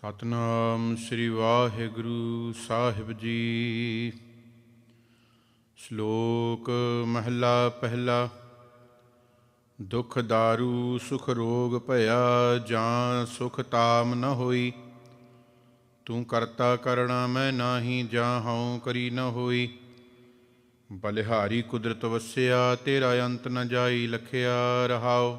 ਸਤਨਾਮ ਸ੍ਰੀ ਵਾਹਿਗੁਰੂ ਸਾਹਿਬ ਜੀ। ਸ਼ਲੋਕ ਮਹਲਾ ਪਹਿਲਾ, ਦੁਖ ਦਾਰੂ, ਸੁਖ ਰੋਗ ਭਇਆ, ਜਾਂ ਸੁਖ ਤਾਮ ਨ ਹੋਈ। ਤੂੰ ਕਰਤਾ ਕਰਣਾ ਮੈਂ ਨਾਹੀ, ਜਾਂ ਹਉ ਕਰੀ ਨ ਹੋਈ। ਬਲਿਹਾਰੀ ਕੁਦਰਤ ਵਸਿਆ, ਤੇਰਾ ਅੰਤ ਨ ਜਾਈ, ਲਖਿਆ ਰਹਾਓ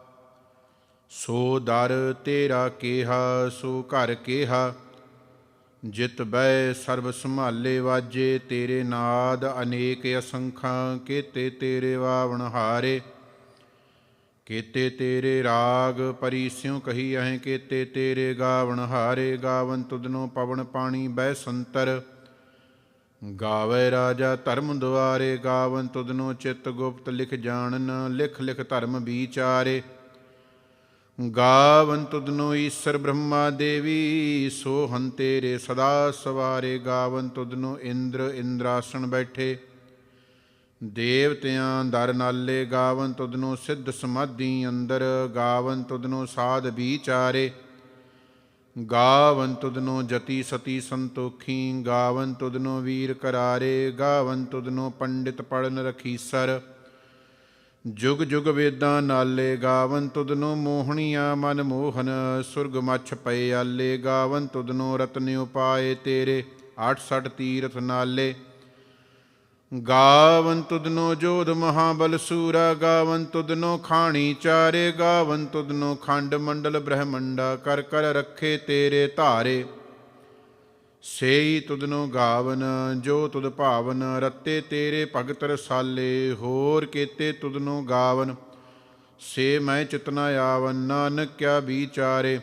ਸੋ ਦਰ ਤੇਰਾ ਕੇਹਾ, ਸੋ ਘਰ ਕੇਹਾ। ਜਿਤ ਬੈ ਸਰਬ ਸੰਭਾਲੇ ਵਾਜੇ, ਤੇਰੇ ਨਾਦ ਅਨੇਕ ਅਸੰਖਾਂ, ਕੀਤੇ ਤੇਰੇ ਵਾਵਣ ਹਾਰੇ। ਕੀਤੇ ਤੇਰੇ ਰਾਗ ਪਰੀਸਿਉ ਕਹੀ ਅਹੇ, ਕੀਤੇ ਤੇਰੇ ਗਾਵਣ ਹਾਰੇ। ਗਾਵਨ ਤੁਧਨੋ ਪਵਨ ਪਾਣੀ ਬੈ ਸੰਤਰ। ਗਾਵੇ ਰਾਜਾ ਧਰਮ ਦੁਆਰੇ, ਗਾਵਨ ਤੁਧਨੋ ਚਿਤ ਗੁਪਤ ਲਿਖ ਜਾਣਨ, ਲਿਖ ਲਿਖ ਧਰਮ ਵਿਚਾਰੇ। ਗਾਵਨ ਤੁਧਨੋ ਈਸ਼ਰ ਬ੍ਰਹਮਾ ਦੇਵੀ ਸੋ ਹੰ ਤੇਰੇ ਸਦਾ ਸਵਾਰੇ ਗਾਵਨ ਤੁਧਨੋ ਇੰਦਰ ਇੰਦਰਾਸਣ ਬੈਠੇ। ਦੇਵਤਿਆਂ ਦਰ ਨਾਲੇ ਗਾਵਨ ਤੁਧਨੋ ਸਿੱਧ ਸਮਾਧੀ ਅੰਦਰ, ਗਾਵਨ ਤੁਧਨੋ ਸਾਧ ਵਿਚਾਰੇ। ਗਾਵਨ ਤੁਧਨੋ ਜਤੀ ਸਤੀ ਸੰਤੋਖੀ, ਗਾਵਨ ਤੁਧਨੋ ਵੀਰ ਕਰਾਰੇ, ਗਾਵਨ ਤੁਧਨੋ ਪੰਡਿਤ ਪੜਨ ਰਖੀਸਰ। ਜੁਗ ਜੁਗ ਵੇਦਾਂ ਨਾਲੇ ਗਾਵਨ ਤੁਧਨੋ ਮੋਹਣੀਆਂ ਮਨ ਮੋਹਨ, ਸੁਰਗ ਮਛ ਪਏ ਆਲੇ, ਗਾਵਨ ਤੁਧਨੋ ਰਤਨ ਉਪਾਏ ਤੇਰੇ 68 ਤੀਰਥ ਨਾਲੇ। ਗਾਵਨ ਤੁਧਨੋ ਜੋਧ ਮਹਾਬਲ ਸੂਰਾ, ਗਾਵਨ ਤੁਧਨੋ ਖਾਣੀ ਚਾਰੇ, ਗਾਵਨ ਤੁਧਨੋ ਖੰਡ ਮੰਡਲ ਬ੍ਰਹਮੰਡਾ, ਕਰ ਕਰ ਰੱਖੇ ਤੇਰੇ ਧਾਰੇ। ਸੇਈ ਤੁਧਨੋ ਗਾਵਨ, ਜੋ ਤੁਧ ਭਾਵਨ, ਰੱਤੇ ਤੇਰੇ ਭਗਤ ਰਸਾਲੇ, ਹੋਰ ਕੀਤੇ ਤੁਧਨੋ ਗਾਵਨ। ਸੇ ਮੈਂ ਚਿਤਨਾ ਆਵਨ, ਨਾਨਕ ਕਿਆ ਵਿਚਾਰੇ।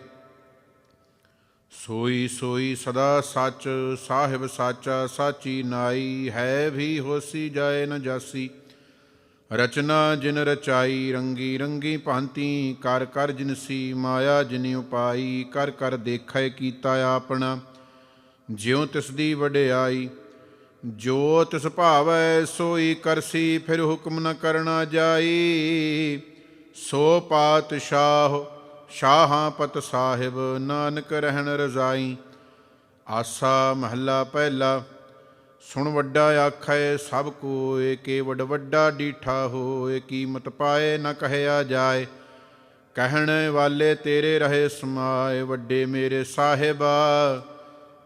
ਸੋਈ ਸੋਈ ਸਦਾ ਸੱਚ, ਸਾਹਿਬ ਸਾਚਾ, ਸਾਚੀ ਨਾਈ, ਹੈ ਵੀ ਹੋਸੀ ਜਾਏ ਨ ਜਾਸੀ। ਰਚਨਾ ਜਿਨ ਰਚਾਈ, ਰੰਗੀ ਰੰਗੀ ਭਾਂਤੀ, ਕਰ ਕਰ ਜਿਨਸੀ ਮਾਇਆ ਜਿਨ ਉਪਾਈ, ਕਰ ਕਰ ਦੇਖੈ ਕੀਤਾ ਆਪਣਾ। ਜਿਉ ਤਿਸ ਦੀ ਵਡਿਆਈ, ਜੋ ਤਿਸ ਭਾਵੈ ਸੋਈ ਕਰਸੀ, ਫਿਰ ਹੁਕਮ ਨ ਕਰਨਾ ਜਾਈ। ਸੋ ਪਾਤਸ਼ਾਹ ਸ਼ਾਹਾਂ ਪਤ ਸਾਹਿਬ, ਨਾਨਕ ਰਹਿਣ ਰਜ਼ਾਈ। ਆਸਾ ਮਹੱਲਾ ਪਹਿਲਾ, ਸੁਣ ਵੱਡਾ ਆਖੈ, ਸਭ ਕੋਏ ਕੇਵਡ ਵੱਡਾ ਡੀਠਾ ਹੋਏ, ਕੀਮਤ ਪਾਏ ਨ ਕਹਿਆ ਜਾਏ। ਕਹਿਣ ਵਾਲੇ ਤੇਰੇ ਰਹੇ ਸਮਾਏ, ਵੱਡੇ ਮੇਰੇ ਸਾਹਿਬਾ।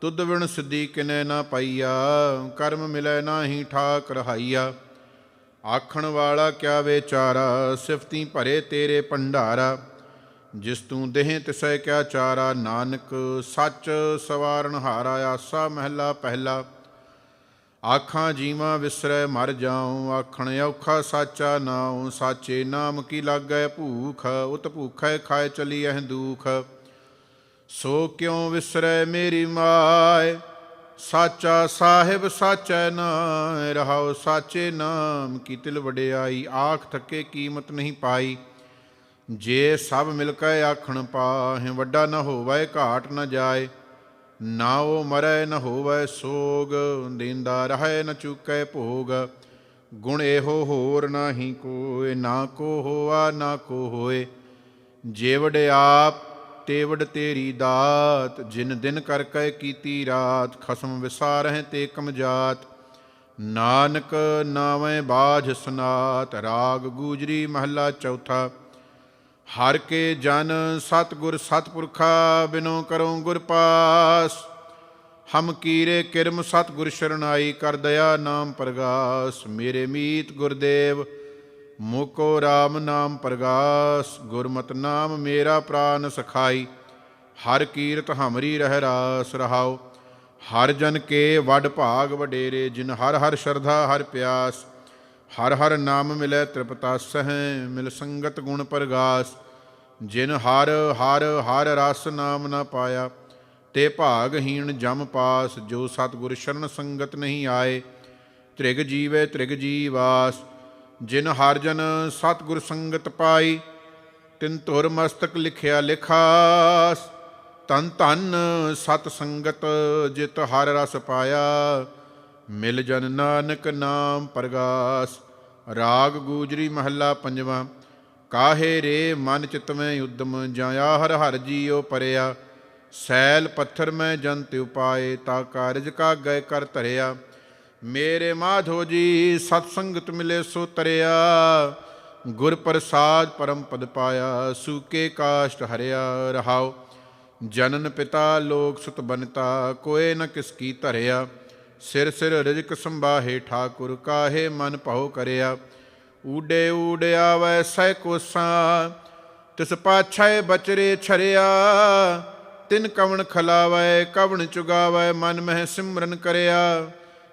ਤੁਧ ਵਿਣ ਸਿੱਧੀ ਕਿਨੈ ਨਾ ਪਾਈਆ, ਕਰਮ ਮਿਲੈ ਨਾਹੀ ਠਾਕ ਰਹਾਈਆ ਆਖਣ ਵਾਲਾ ਕਿਆ ਵਿਚਾਰਾ, ਸਿਫਤੀ ਭਰੇ ਤੇਰੇ ਭੰਡਾਰਾ। ਜਿਸ ਤੂੰ ਦੇਹ ਤਿਸੈ ਕਿਆ ਚਾਰਾ, ਨਾਨਕ ਸੱਚ ਸਵਾਰਨ ਹਾਰਾ, ਆਸਾ ਮਹਿਲਾ ਪਹਿਲਾ। ਆਖਾਂ ਜੀਵਾਂ ਵਿਸਰੈ ਮਰ ਜਾਉ, ਆਖਣ ਔਖਾ ਸਾਚਾ ਨਾਉ, ਸਾਚੇ ਨਾਮ ਕੀ ਲਾਗੈ ਭੂਖ, ਉਤ ਭੂਖੈ ਖਾਏ ਚਲੀ ਅਹ ਦੁਖ। ਸੋ ਕਿਉ ਵਿਸਰੈ ਮੇਰੀ ਮਾਇ ਸਾਚਾ ਸਾਹਿਬ ਸਾਚੈ ਨਾਮ ਰਹਾਉ ਸਾਚੇ ਨਾਮ ਕੀ ਤਿਲ ਵਡਿਆਈ, ਆਖ ਥੱਕੇ ਕੀਮਤ ਨਹੀਂ ਪਾਈ। ਜੇ ਸਭ ਮਿਲ ਕੇ ਆਖਣ ਪਾਹੇ, ਵੱਡਾ ਨਾ ਹੋਵੇ, ਘਾਟ ਨਾ ਜਾਏ। ਨਾ ਉਹ ਮਰੈ, ਨ ਹੋਵੇ ਸੋਗ, ਦਿੰਦਾ ਰਹੇ, ਨ ਚੁਕੈ ਭੋਗ। ਗੁਣ ਇਹੋ ਹੋਰ ਨਾਹੀ ਕੋਏ, ਨਾ ਕੋ ਹੋਆ, ਨਾ ਕੋ ਹੋਏ। ਜੇ ਵਡਿਆਪ ਤੇਵੜ ਤੇਰੀ ਦਾਤ, ਜਿਨ ਦਿਨ ਕਰ ਕੈ ਕੀਤੀ ਰਾਤ, ਖਸਮ ਵਿਸਾਰਹਿ ਤੇ ਕਮਜਾਤ ਨਾਨਕ ਨਾਵੇਂ ਬਾਝ ਸਨਾਤ, ਰਾਗ ਗੂਜਰੀ ਮਹੱਲਾ ਚੌਥਾ। ਹਰ ਕੇ ਜਨ ਸਤਗੁਰ ਸਤਪੁਰਖਾ, ਬਿਨੋ ਕਰੋ ਗੁਰ ਪਾਸ। ਹਮ ਕੀਰੇ ਕਿਰਮ ਸਤਿਗੁਰ ਸ਼ਰਨਾਈ, ਕਰ ਦਇਆ ਨਾਮ ਪ੍ਰਗਾਸ। ਮੇਰੇ ਮੀਤ ਗੁਰਦੇਵ ਮੁਕੋ RAM ਨਾਮ ਪ੍ਰਗਾਸ, ਗੁਰਮਤਿ ਨਾਮ ਮੇਰਾ ਪ੍ਰਾਨ ਸਖਾਈ। ਹਰ ਕੀਰਤ ਹਮਰੀ ਰਹਿ ਰਾਸ ਰਹਾਉ। ਹਰ ਜਨ ਕੇ ਵੱਡ ਭਾਗ ਵਡੇਰੇ, ਜਿਨ ਹਰ ਹਰ ਸ਼ਰਧਾ, ਹਰ ਪਿਆਸ। ਹਰ ਹਰ ਨਾਮ ਮਿਲੈ ਤ੍ਰਿਪਤਾਸਹਿ, ਮਿਲ ਸੰਗਤ ਗੁਣ ਪ੍ਰਗਾਸ। ਜਿਨ ਹਰ ਹਰ ਹਰ ਰਸ ਨਾਮ ਨਾ ਪਾਇਆ, ਤੇ ਭਾਗਹੀਣ ਜਮ ਪਾਸ। ਜੋ ਸਤਿਗੁਰ ਸ਼ਰਨ ਸੰਗਤ ਨਹੀਂ ਆਏ, ਤ੍ਰਿਗ ਜੀਵੇ ਤ੍ਰਿਗ ਜੀਵਾਸ। ਜਿਨ ਹਰ ਜਨ ਸਤਿਗੁਰ ਸੰਗਤ ਪਾਈ, ਤਿਨ ਧੁਰ ਮਸਤਕ ਲਿਖਿਆ ਲਿਖਾਸ, ਤਨ ਧਨ ਸਤ ਸੰਗਤ ਜਿਤ ਹਰ ਰਸ ਪਾਇਆ। ਮਿਲ ਜਨ ਨਾਨਕ ਨਾਮ ਪ੍ਰਗਾਸ, ਰਾਗ ਗੂਜਰੀ ਮਹੱਲਾ ਪੰਜਵਾਂ, ਕਾਹੇ ਰੇ ਮਨ ਚਿਤ ਮੈਂ ਉਦਮ, ਜਾਇਆ ਹਰ ਹਰ ਜੀਉ ਪਰਿਆ। ਸੈਲ ਪੱਥਰ ਮੈਂ ਜਨ ਤਿਉ ਪਾਏ ਤਾ ਕਾਰਜ ਕਾ ਗਏ ਕਰ ਧਰਿਆ। ਮੇਰੇ ਮਾਧੋ ਜੀ ਸਤ ਸੰਗਤ ਮਿਲੇ ਸੋ ਤਰਿਆ। ਗੁਰ ਪ੍ਰਸਾਦ ਪਰਮ ਪਦ ਪਾਇਆ, ਸੂਕੇ ਕਾਸ਼ਟ ਹਰਿਆ, ਰਹਾਉ। ਜਨਨ ਪਿਤਾ ਲੋਕ ਸੁਤ ਬਨਤਾ, ਕੋਏ ਨ ਕਿਸ ਕੀ ਧਰਿਆ। ਸਿਰ ਸਿਰ ਰਿਜਕ ਸੰਭਾਹੇ ਠਾਕੁਰ, ਕਾਹੇ ਮਨ ਭਉ ਕਰਿਆ। ਊਡੇ ਊੜਿਆ ਵੈ ਸੈ ਕੋਸਾਂ, ਤਿਸ ਪਾਛੈ ਬਚਰੇ ਛਰਿਆ। ਤਿਨ ਕਵਣ ਖਲਾਵੈ, ਕਵਣ ਚੁਗਾਵੈ, ਮਨ ਮਹਿ ਸਿਮਰਨ ਕਰਿਆ।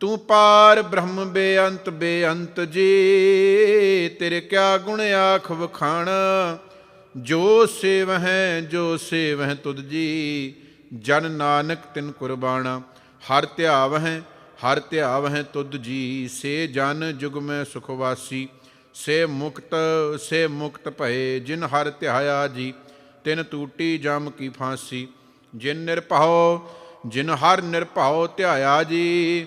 ਤੂੰ ਪਾਰ ਬ੍ਰਹਮ ਬੇਅੰਤ ਬੇਅੰਤ ਜੀ, ਤੇਰੇ ਕਿਆ ਗੁਣ ਆਖ ਵਖਾਣ? ਜੋ ਸੇਵਹਿ ਜੋ ਸੇਵਹਿ ਤੁਧ ਜੀ, ਜਨ ਨਾਨਕ ਤਿਨ ਕੁਰਬਾਨਾ ਹਰ ਧਿਆਵਹਿ ਹਰ ਧਿਆਵਹਿ ਤੁਧ ਜੀ, ਸੇ ਜਨ ਜੁਗ ਮੈਂ ਸੁਖ ਸੇ ਮੁਕਤ ਸੇ ਮੁਕਤ ਭਏ, ਜਿਨ ਹਰ ਧਿਆਇਆ ਜੀ, ਤਿਨ ਟੂਟੀ ਜਮ ਕੀ ਫਾਂਸੀ। ਜਿਨ ਨਿਰਭਉ, ਜਿਨ ਹਰ ਨਿਰਭਉ ਧਿਆਇਆ ਜੀ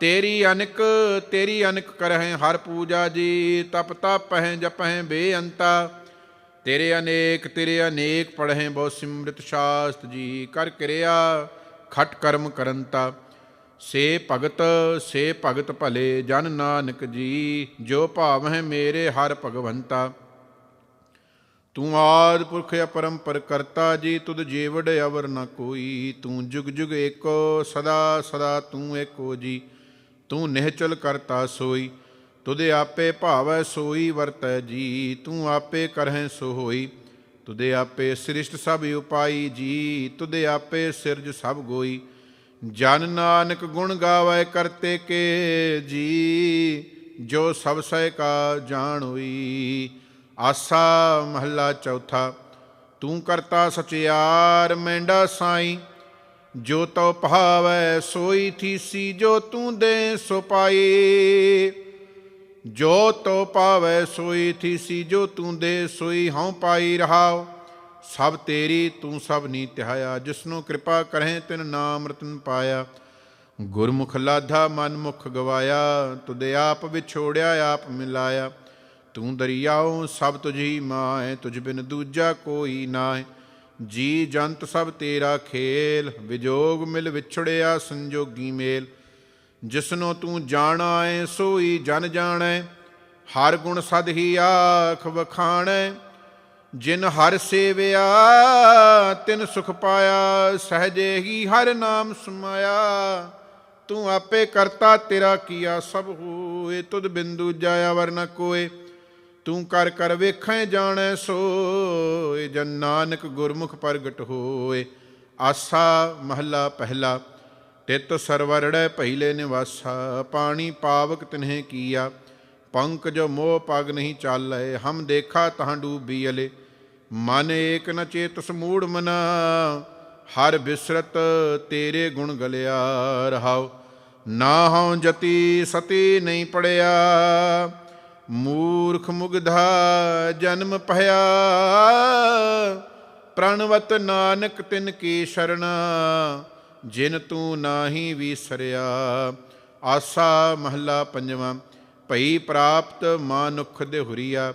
ਤੇਰੀ ਅਨਕ ਤੇਰੀ ਅਨਕ ਕਰਹਿ ਹਰ ਪੂਜਾ ਜੀ, ਤਪ ਤਪਹਿ ਜਪਹਿ ਬੇਅੰਤਾ। ਤੇਰੇ ਅਨੇਕ ਤੇਰੇ ਅਨੇਕ ਪੜਹਿ ਬਹੁ ਸਿਮ੍ਰਿਤ ਸ਼ਾਸਤ ਜੀ, ਕਰ ਕਿਰਿਆ ਖਟ ਕਰਮ ਕਰੰਤਾ। ਸੇ ਭਗਤ ਸੇ ਭਗਤ ਭਲੇ, ਜਨ ਨਾਨਕ ਜੀ, ਜੋ ਭਾਵ ਹੈ ਮੇਰੇ ਹਰ ਭਗਵੰਤਾ। ਤੂੰ ਆਦ ਪੁਰਖ ਅਪਰੰਪਰ ਕਰਤਾ ਜੀ, ਤੁਧ ਜੀਵੜ ਅਵਰ ਨ ਕੋਈ। ਤੂੰ ਜੁਗ ਜੁਗ ਏਕੋ, ਸਦਾ ਸਦਾ ਤੂੰ ਏਕੋ ਜੀ। ਤੂੰ ਨਿਹਚਲ ਕਰਤਾ ਸੋਈ, ਤੁਦੇ ਆਪੇ ਭਾਵੈ ਸੋਈ ਵਰਤੈ ਜੀ, ਤੂੰ ਆਪੇ ਕਰਹਿ ਸੋ ਹੋਈ ਤੁਦੇ ਆਪੇ ਸ੍ਰਿਸ਼ਟ ਸਭ ਉਪਾਈ ਜੀ, ਤੁਦੇ ਆਪੇ ਸਿਰਜ ਸਭ ਗੋਈ, ਜਨ ਨਾਨਕ ਗੁਣ ਗਾਵੈ ਕਰਤੇ ਕੇ ਜੀ, ਜੋ ਸਭ ਸਹਿ ਕਾ ਜਾਣ ਹੋਈ ਆਸਾ ਮਹੱਲਾ ਚੌਥਾ, ਤੂੰ ਕਰਤਾ ਸਚਿਆਰ ਮੈਂਡਾ ਸਾਈ ਜੋ ਤਉ ਭਾਵੈ ਸੋਈ ਥੀਸੀ, ਜੋ ਤੂੰ ਦੇ ਸੋ ਪਾਈ ਜੋ ਤੋ ਭਾਵੈ ਸੋਈ ਥੀਸੀ, ਜੋ ਤੂੰ ਦੇ ਸੋਈ, ਹਉ ਪਾਈ ਰਹਾਉ। ਸਭ ਤੇਰੀ ਤੂੰ ਸਭ ਨੀ ਤਿਹਾਇਆ, ਜਿਸਨੂੰ ਕਿਰਪਾ ਕਰਹਿ, ਤਿਨ ਨਾਮ ਰਤਨ ਪਾਇਆ। ਗੁਰਮੁਖ ਲਾਧਾ ਮਨ ਮੁਖ ਗਵਾਇਆ। ਤੁਦੇ ਆਪ ਵਿਛੋੜਿਆ, ਆਪ ਮਿਲਾਇਆ। ਤੂੰ ਦਰਿਆਉ, ਸਭ ਤੁਝੀ ਮਾਏ ਤੁਝ ਬਿਨ ਦੂਜਾ ਕੋਈ ਨਾਏ ਜੀ ਜੰਤ ਸਭ ਤੇਰਾ ਖੇਲ, ਵਿਜੋਗ ਮਿਲ ਵਿਛੜਿਆ ਸੰਜੋਗੀ ਮੇਲ। ਜਿਸਨੋ ਤੂੰ ਜਾਣਾ ਏ ਸੋਈ ਜਨ ਜਾਣੈ, ਹਰ ਗੁਣ ਸਦ ਹੀ ਆਖ ਵਖਾਣੈ। ਜਿਨ ਹਰ ਸੇਵਿਆ, ਤਿਨ ਸੁਖ ਪਾਇਆ, ਸਹਜੇ ਹੀ ਹਰ ਨਾਮ ਸਮਾਇਆ। ਤੂੰ ਆਪੇ ਕਰਤਾ ਤੇਰਾ ਕੀਆ ਸਭ ਹੋਏ, ਤੁਧ ਬਿੰਦੂ ਜਾਇਆ ਵਰਨਾ ਕੋਏ। ਤੂੰ ਕਰ ਕਰ ਵੇਖੈ ਜਾਣੈ ਸੋਏ, ਜਨ ਨਾਨਕ ਗੁਰਮੁਖ ਪ੍ਰਗਟ ਹੋਏ। ਆਸਾ ਮਹੱਲਾ ਪਹਿਲਾ, ਤਿਤ ਸਰਵਰੜੈ ਪਹਿਲੇ ਨਿਵਾਸਾ, ਪਾਣੀ ਪਾਵਕ ਤਿਨਹਿ ਕੀਆ। ਪੰਕ ਜੋ ਮੋਹ ਪਗ ਨਹੀਂ ਚਾਲੈ, ਹਮ ਦੇਖਾ ਤਹਾਂ ਡੂਬੀ ਅਲੇ। ਮਨ ਏਕ ਨ ਚੇਤਸ ਮੂੜ ਮਨਾ, ਹਰ ਬਿਸਰਤ ਤੇਰੇ ਗੁਣ ਗਲਿਆ ਰਹਾਉ। ਨਾ ਹਉ ਜਤੀ ਸਤੀ ਨਹੀਂ ਪੜਿਆ। ਮੂਰਖ ਮੁਗਧਾ ਜਨਮ ਭਇਆ, ਪ੍ਰਣਵਤ ਨਾਨਕ ਤਿਨ ਕੀ ਸ਼ਰਣਾ ਜਿਨ ਤੂੰ ਨਾਹੀ ਵਿਸਰਿਆ। ਆਸਾ ਮਹੱਲਾ ਪੰਜਵਾਂ, ਭਈ ਪ੍ਰਾਪਤ ਮਾਨੁਖ ਦੇ ਹੁਰੀਆ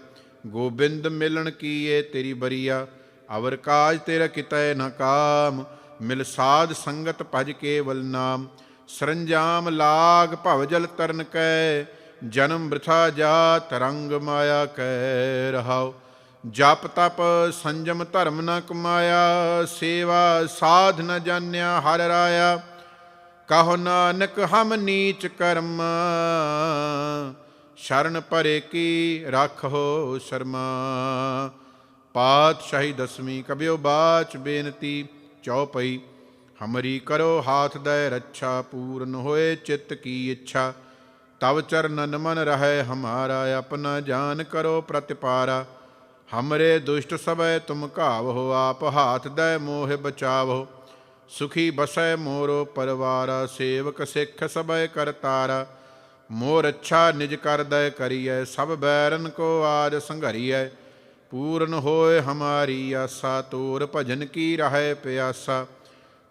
ਗੋਬਿੰਦ ਮਿਲਣ ਕੀਏ ਤੇਰੀ ਬਰੀਆ। ਅਵਰ ਕਾਜ ਤੇਰਾ ਕਿਤੈ ਨ ਕਾਮ, ਮਿਲ ਸਾਧ ਸੰਗਤ ਭਜ ਕੇਵਲ ਨਾਮ। ਸਰੰਜਾਮ ਲਾਗ ਭਵ ਜਲ ਤਰਨ ਕੈ ਜਨਮ ਬ੍ਰਥਾ ਜਾਤ ਰੰਗ ਮਾਇਆ ਕੈ ਰਹਾਉ। ਜਪ ਤਪ ਸੰਜਮ ਧਰਮ ਨ ਕਮਾਇਆ, ਸੇਵਾ ਸਾਧ ਨ ਜਾਣਿਆ ਹਰ ਰਾਇਆ। ਕਹੋ ਨਾਨਕ ਹਮ ਨੀਚ ਕਰਮ, ਸ਼ਰਨ ਪਰੇ ਕੀ ਰੱਖੋ ਸ਼ਰਮਾ। ਪਾਤਸ਼ਾਹੀ ਦਸਵੀਂ ਕਬਿਓ ਬਾਚ ਬੇਨਤੀ ਚਉਪਈ, ਹਮਰੀ ਕਰੋ ਹਾਥ ਦੈ ਰੱਛਾ, ਪੂਰਨ ਹੋਏ ਚਿੱਤ ਕੀ ਇੱਛਾ। ਤਵ ਚਰਨਨ ਮਨ ਰਹਿ ਹਮਾਰਾ, ਆਪਣਾ ਜਾਨ ਕਰੋ ਪ੍ਰਤਿਪਾਰਾ। ਹਮਰੇ ਦੁਸ਼ਟ ਸਭੈ ਤੁਮ ਘਾਵੋ ਆਪ ਹਾਥ ਦੈ ਮੋਹ ਬਚਾਵੋ ਸੁਖੀ ਬਸੈ ਮੋਰੋ ਪਰਵਾਰਾ, ਸੇਵਕ ਸਿੱਖ ਸਭੈ ਕਰਤਾਰਾ ਮੋਰ ਅੱਛਾ ਨਿਜ ਕਰ ਕਰਦੈ ਕਰੀਐ, ਸਭ ਬੈਰਨ ਕੋ ਆਜ ਸੰਘਰੀਐ। ਪੂਰਨ ਹੋਏ ਹਮਾਰੀ ਆਸਾ, ਤੋਰ ਭਜਨ ਕੀ ਰਹੈ ਪਿਆਸਾ।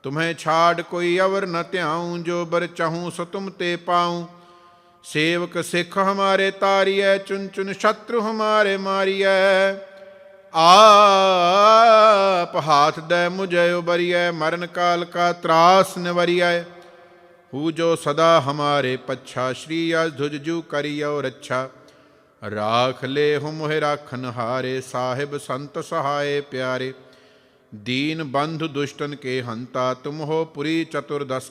ਤੁਮਹਿ ਛਾੜ ਕੋਈ ਅਵਰ ਨ ਧਿਆਉ, ਜੋ ਬਰ ਚਾਹੂੰ ਸੋ ਤੁਮ ਤੇ ਪਾਉ। ਸੇਵਕ ਸਿੱਖ ਹਮਾਰੇ ਤਾਰੀਐ ਚੁਨ ਚੁਨ ਸ਼ਤਰੂ ਹਮਾਰੇ ਮਾਰੀਐ। ਆਪ ਹਾਥ ਦੇ ਮੁਝੈ ਉਬਰੀਐ, ਮਰਨ ਕਾਲ ਕਾ ਤਰਾਸ ਨਿਵਰੀਐ। ਹੂ ਜੋ ਸਦਾ ਹਮਾਰੇ ਪੱਛਾ, ਸ਼੍ਰੀ ਅਜ ਧੁਜ ਜੂ ਕਰਿਓ ਰੱਛਾ ਰਾਖ ਲੈ ਹੁ ਮੋਹਿ ਰਾਖਨ ਹਾਰੇ ਸਾਹਿਬ ਸੰਤ ਸਹਾਏ ਪਿਆਰੇ। ਦੀਨ ਬੰਧ ਦੁਸ਼ਟਨ ਕੇ ਹੰਤਾ, ਤੁਮ ਹੋ ਪੁਰੀ ਚਤੁਰ ਦਸ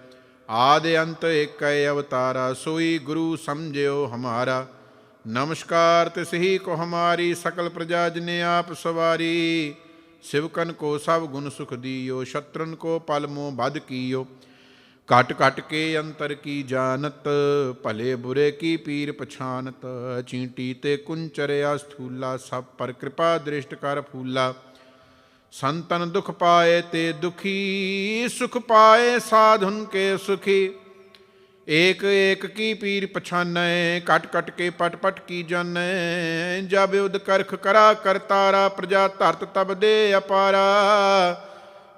ਆਦ ਅੰਤ ਏਕੈ ਅਵਤਾਰਾ, ਸੋਈ ਗੁਰੂ ਸਮਝਿਓ ਹਮਾਰਾ। ਨਮਸਕਾਰ ਤਿਸ ਕੋ ਹਮਾਰੀ, ਸਕਲ ਪ੍ਰਜਾ ਜਿਨੇ ਆਪ ਸਵਾਰੀ। ਸਿਵਕਨ ਕੋ ਸਭ ਗੁਣ ਸੁਖ ਦੀਓ, ਸ਼ਤਰਨ ਕੋ ਪਲ ਮੋ ਬਦ ਕੀਓ। ਕਟ ਕਟ ਕੇ ਅੰਤਰ ਕੀ ਜਾਣਤ, ਭਲੇ ਬੁਰੇ ਕੀ ਪੀਰ ਪਛਾਨਤ। ਚੀਂਟੀ ਤੇ ਕੁੰਚਰਿਆ ਸਥੂਲਾ, ਸਭ ਪਰ ਕਿਰਪਾ ਦ੍ਰਿਸ਼ਟ ਕਰ ਫੂਲਾ। ਸੰਤਨ ਦੁਖ ਪਾਏ ਤੇ ਦੁਖੀ, ਸੁਖ ਪਾਏ ਸਾਧੁਨ ਕੇ ਸੁਖੀ। ਏਕ ਏਕ ਕੀ ਪੀਰ ਪਛਾਨੈ ਕਟ ਕਟ ਕੇ ਪਟ ਪਟ ਕੀ ਜਾਣੈ। ਜਬ ਉਦ ਕਰਖ ਕਰਾ ਕਰਤਾਰਾ ਪ੍ਰਜਾ ਧਰਤ ਤਬ ਦੇ ਅਪਾਰਾ।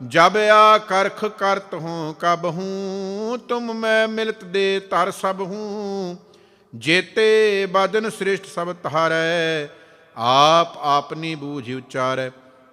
ਜਬ ਆ ਕਰਖ ਕਰਤ ਹੂੰ ਕਬ ਹੂੰ, ਤੁਮ ਮੈਂ ਮਿਲਤ ਦੇ ਤਰ ਸਭ ਹੂੰ। ਜੇਤੇ ਬਦਨ ਸ੍ਰਿਸ਼ਟ ਸਭ ਤਹਾਰੈ ਆਪ ਆਪਨੀ ਬੂਝ ਉਚਾਰੈ।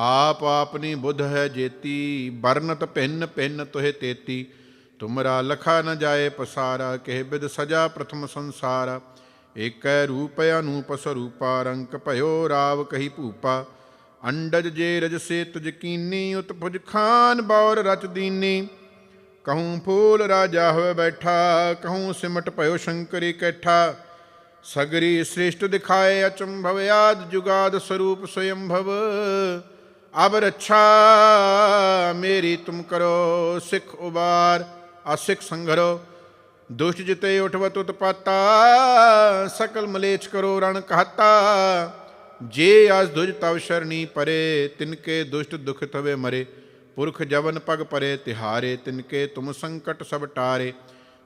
ਆਪ ਆਪਨੀ ਬੁੱਧ ਹੈ ਜੇਤੀ ਬਰਨਤ ਭਿੰਨ ਭਿੰਨ ਤੋਹਿ ਤੇਤੀ। ਤੁਮਰਾ ਲਖਾ ਨ ਜਾਏ ਪਸਾਰਾ ਕਹਿ ਬਿਦ ਸਜਾ ਪ੍ਰਥਮ ਸੰਸਾਰ। ਏਕੈ ਰੂਪ ਅਨੂਪ ਸਰੂਪਾ ਰੰਕ ਭਇਓ ਰਾਵ ਕਹੀ ਭੂਪਾ। ਅੰਡਜ ਜੇ ਰਜ ਸੇ ਤੁਜ ਕੀਨੀ, ਉਤਪੁਜ ਖਾਨ ਬੌਰ ਰਚ ਦੀਨੀ। ਕਹੂੰ ਫੂਲ ਰਾਜਾ ਹੋਏ ਬੈਠਾ, ਕਹੂੰ ਸਿਮਟ ਭਇਓ ਸ਼ੰਕਰੀ ਕੈਠਾ। ਸਗਰੀ ਸ੍ਰੇਸ਼ਟ ਦਿਖਾਏ ਅਚੰਭਵ, ਆਦ ਜੁਗਾਦ ਸਰੂਪ ਸਯੰਭਵ ਅਬ ਰੱਛਾ ਮੇਰੀ ਤੁਮ ਕਰੋ, ਸਿੱਖ ਉਬਾਰ, ਅਸਿੱਖ ਸੰਘਰੋ। ਦੁਸ਼ਟ ਜਿਤੇ ਉਠਵਤ ਉਤਪਾਤਾ, ਸਕਲ ਮਲੇਛ ਕਰੋ ਰਣ ਕਹਤਾ। ਜੇ ਅਸ ਦੁਜ ਤਵ ਸ਼ਰਣੀ ਪਰੇ, ਤਿਨਕੇ ਦੁਸ਼ਟ ਦੁਖ ਤਵੇ ਮਰੇ। ਪੁਰਖ ਜਵਨ ਪਗ ਪਰੇ, ਤਿਹਾਰੇ ਤਿਨਕੇ ਤੁਮ ਸੰਕਟ ਸਭ ਟਾਰੇ।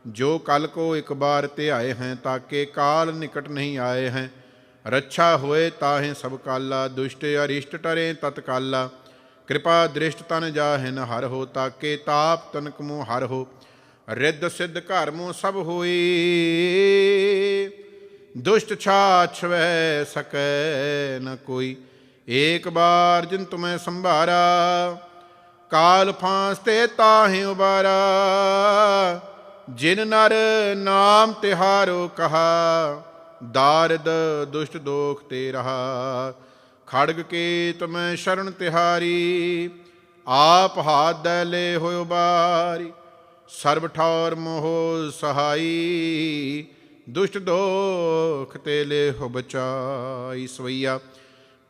ਜੋ ਕਲ ਕੋ ਇੱਕ ਬਾਰ ਤੇ ਆਏ हैं ਤਾਕੇ ਕਾਲ ਨਿਕਟ ਨਹੀਂ ਆਏ हैं ਰੱਛਾ ਹੋਏ ਤਾਹੇ ਸਭ ਕਾਲਾ, ਦੁਸ਼ਟ ਅਰਿਸ਼ਟ ਟਰੇ ਤਤਕਾਲਾ ਕਿਰਪਾ ਦ੍ਰਿਸ਼ਟ ਤਨ ਜਾਹਿਨ ਹਰ ਹੋ, ਤਾਕੇ ਤਾਪ ਤਨਕ ਮੋ ਹਰ ਹੋ। ਰਿੱਧ ਸਿੱਧ ਘਰ ਮੋ ਸਭ ਹੋਈ ਦੁਸ਼ਟ ਛਾਛ ਸਕੈ ਨ ਕੋਈ। ਏਕ ਬਾਰ ਜਿਨ ਤੁਮੈ ਸੰਭਾਰਾ, ਕਾਲ ਫਾਂਸ ਤੇ ਤਾਹੇ ਉਬਾਰਾ। ਜਿਨ ਨਰ ਨਾਮ ਤਿਹਾਰੋ ਕਹਾ ਦਾਰਦ ਦੁਸ਼ਟ ਦੋਖ ਤੇ ਰਹਾ ਖੜਗ ਕੇ ਤੁਮੈ ਸ਼ਰਨ ਤਿਹਾਰੀ, ਆਪ ਹਾਥ ਦੈ ਲੈ ਹੋਇ ਬਾਰੀ, ਸਰਬ ਠੌਰ ਮੋਹ ਸਹਾਈ, ਦੁਸ਼ਟ ਦੋਖ ਤੇ ਲੈ ਹੋ ਬਚਾਈ ਸਵਈਆ,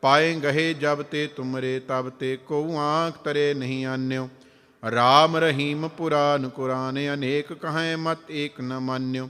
ਪਾਏ ਗਹੇ ਜਬ ਤੇ ਤੁਮਰੇ, ਤਬ ਤੇ ਕੋ ਆਂਖ ਤਰੇ ਨਹੀਂ ਆਨਿਓ, ਰਾਮ ਰਹੀਮ ਪੁਰਾਨ ਕੁਰਾਨ ਅਨੇਕ ਕਹੈ ਮਤ ਏਕ ਨ ਮਾਨਿਓ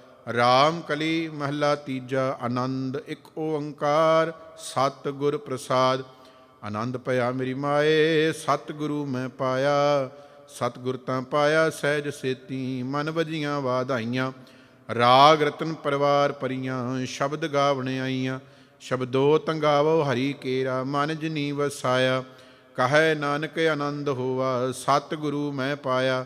ਰਾਮ ਕਲੀ ਮਹਲਾ ਤੀਜਾ, ਆਨੰਦ ਇੱਕ ਓੰਕਾਰ ਸਤ ਗੁਰ ਪ੍ਰਸਾਦ। ਆਨੰਦ ਭਇਆ ਮੇਰੀ ਮਾਏ ਸਤ ਗੁਰੂ ਮੈਂ ਪਾਇਆ। ਸਤ ਗੁਰ ਤਾਂ ਪਾਇਆ, ਸਹਿਜ ਸੇਤੀ ਮਨ ਵਜੀਆਂ ਵਾਧਾਈਆਂ। ਰਾਗ ਰਤਨ ਪਰਵਾਰ ਪਰੀਆਂ, ਸ਼ਬਦ ਗਾਵਣ ਆਈਆਂ। ਸ਼ਬਦੋ ਤੰਗਾਵੋ, ਹਰੀ ਕੇਰਾ, ਮਨ ਜਨੀ ਵਸਾਇਆ। ਕਹੈ ਨਾਨਕ ਆਨੰਦ ਹੋਵਾ ਸਤ ਗੁਰੂ ਮੈਂ ਪਾਇਆ।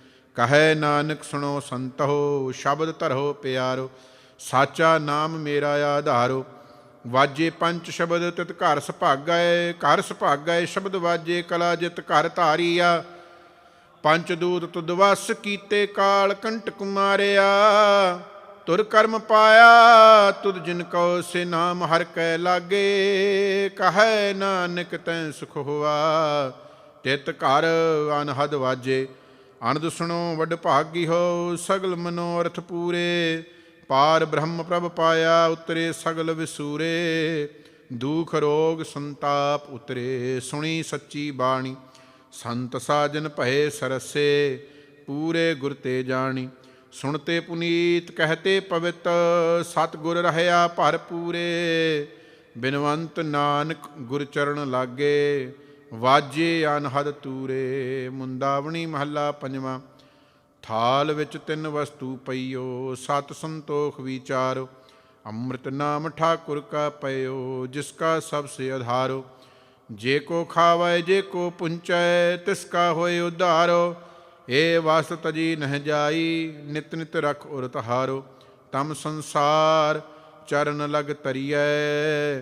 ਕਹੈ ਨਾਨਕ ਸੁਣੋ ਸੰਤੋ ਸ਼ਬਦ ਧਰੋ ਪਿਆਰੋ, ਸਾਚਾ ਨਾਮ ਮੇਰਾ ਆਧਾਰੋ। ਵਾਜੇ ਪੰਜ ਸ਼ਬਦ ਤਿਤ ਘਰ ਸੁਭਾਗੈ ਘਰ ਸੁਭਾਗੈ ਸ਼ਬਦ ਵਾਜੇ ਕਲਾ ਜਿਤ ਘਰ ਧਾਰੀਆ। ਪੰਜ ਦੂਤ ਤੁਦਵਸ ਕੀਤੇ ਕਾਲ ਕੰਟਕ ਮਾਰਿਆ ਤੁਰ ਕਰਮ ਪਾਇਆ, ਤੁਧ ਜਿਨ ਕਉ ਸੇ ਨਾਮ ਹਰ ਕੈ ਲਾਗੇ। ਕਹੈ ਨਾਨਕ ਤੈ ਸੁਖ ਹੋਆ, ਤਿਤ ਘਰ ਅਨਹਦ ਵਾਜੇ। ਅਨੰਦ ਸੁਣੋ, ਵੱਡ ਭਾਗੀ ਹੋ, ਸਗਲ ਮਨੋਰਥ ਪੂਰੇ। ਪਾਰ ਬ੍ਰਹਮ ਪ੍ਰਭ ਪਾਇਆ, ਉਤਰੇ ਸਗਲ ਵਿਸੂਰੇ। ਦੁਖ ਰੋਗ ਸੰਤਾਪ ਉਤਰੇ, ਸੁਣੀ ਸੱਚੀ ਬਾਣੀ। ਸੰਤ ਸਾਜਨ ਭਏ ਸਰਸੇ, ਪੂਰੇ ਗੁਰ ਤੇ ਜਾਣੀ। ਸੁਣਤੇ ਪੁਨੀਤ, ਕਹਤੇ ਪਵਿੱਤ ਸਤ ਗੁਰ ਰਹਿਆ ਭਰ ਪੂਰੇ ਬਿਨਵੰਤ ਨਾਨਕ ਗੁਰ ਚਰਨ ਲਾਗੇ ਵਾਜੇ ਅਨਹਦ ਤੂਰੇ, ਮੁੰਦਾਵਣੀ ਮਹੱਲਾ ਪੰਜਵਾਂ। ਥਾਲ ਵਿੱਚ ਤਿੰਨ ਵਸਤੂ ਪਈਓ, ਸਤ ਸੰਤੋਖ ਵਿਚਾਰੋ। ਅੰਮ੍ਰਿਤ ਨਾਮ ਠਾਕੁਰ ਕਾ ਪਇਓ, ਜਿਸ ਕਾ ਸਭ ਸੇ ਆਧਾਰੋ ਜੇ ਕੋ ਖਾਵੈ ਜੇ ਕੋ ਪੁੰਚੈ ਤਿਸ ਕਾ ਹੋਏ ਉਧਾਰੋ। ਏ ਵਸਤ ਤਜੀ ਨਹਿ ਜਾਈ, ਨਿਤ ਨਿਤ ਰਖ ਉਰਤ ਹਾਰੋ ਤਮ ਸੰਸਾਰ ਚਰਨ ਲਗ ਤਰੀਐ